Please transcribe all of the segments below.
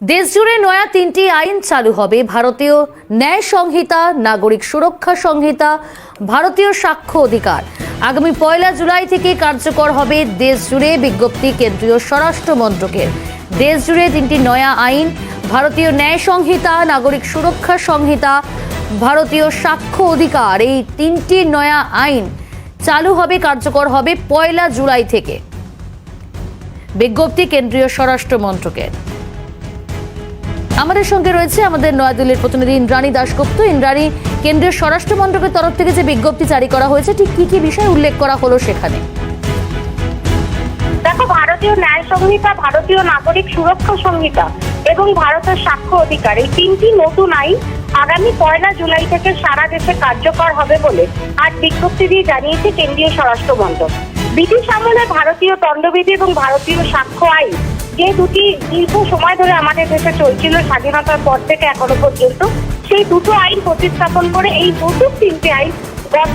দেশজুড়ে নয়া তিনটি আইন চালু হবে। ভারতীয় ন্যায় সংহিতা, নাগরিক সুরক্ষা সংহিতা, ভারতীয় সাক্ষ্য অধিকার। আগামী পয়লা জুলাই থেকে কার্যকর হবে দেশজুড়ে বিজ্ঞপ্তি কেন্দ্রীয় স্বরাষ্ট্র মন্ত্রকের। দেশজুড়ে তিনটি নয়া আইন, ভারতীয় ন্যায় সংহিতা, নাগরিক সুরক্ষা সংহিতা, ভারতীয় সাক্ষ্য অধিকার। এই তিনটি নয়া আইন চালু হবে, কার্যকর হবে পয়লা জুলাই থেকে। বিজ্ঞপ্তি কেন্দ্রীয় স্বরাষ্ট্র মন্ত্রকের। আমাদের সঙ্গে রয়েছে আমাদের নয়াদিল্লির প্রতিনিধি ইন্দ্রাণী দাশগুপ্ত। ইন্দ্রাণী, কেন্দ্রীয় স্বরাষ্ট্র মন্ত্রকের তরফ থেকে যে বিজ্ঞপ্তি জারি করা হয়েছে, ঠিক কি কি বিষয় উল্লেখ করা হলো সেখানে? দেখো, ভারতীয় ন্যায় সংহিতা, ভারতীয় নাগরিক সুরক্ষা সংহিতা এবং ভারতের সাক্ষ্য অধিকার, এই তিনটি নতুন আইন আগামী পয়লা জুলাই থেকে সারা দেশে কার্যকর হবে বলে আজ বিজ্ঞপ্তি দিয়ে জানিয়েছে কেন্দ্রীয় স্বরাষ্ট্র মন্ত্রক ব্রিটিশ আমলে ভারতীয় দণ্ডবিধি এবং ভারতীয় সাক্ষ্য আইন যে দুটি দীর্ঘ সময় ধরে আমাদের দেশে চলছিল স্বাধীনতার পর থেকে এখনও পর্যন্ত, সেই দুটো আইন প্রতিস্থাপন করে এই নতুন তিনটি আইন গত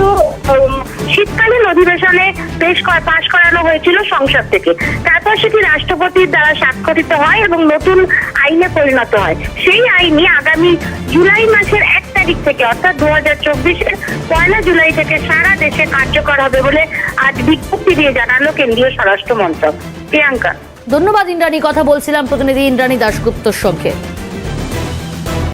শীতকালীন অধিবেশনে পেশ পাশ করানো হয়েছিল সংসদ থেকে। তারপর সেটি রাষ্ট্রপতির দ্বারা স্বাক্ষরিত হয় এবং নতুন আইনে পরিণত হয়। সেই আইনই আগামী জুলাই মাসের এক তারিখ থেকে, অর্থাৎ দু হাজার চব্বিশের পয়লা জুলাই থেকে সারা দেশে কার্যকর হবে বলে আজ বিজ্ঞপ্তি দিয়ে জানালো কেন্দ্রীয় স্বরাষ্ট্র মন্ত্রক প্রিয়াঙ্কা। ধন্যবাদ ইন্দ্রাণী কথা বলছিলাম প্রতিনিধি ইন্দ্রাণী দাশগুপ্তর সঙ্গে।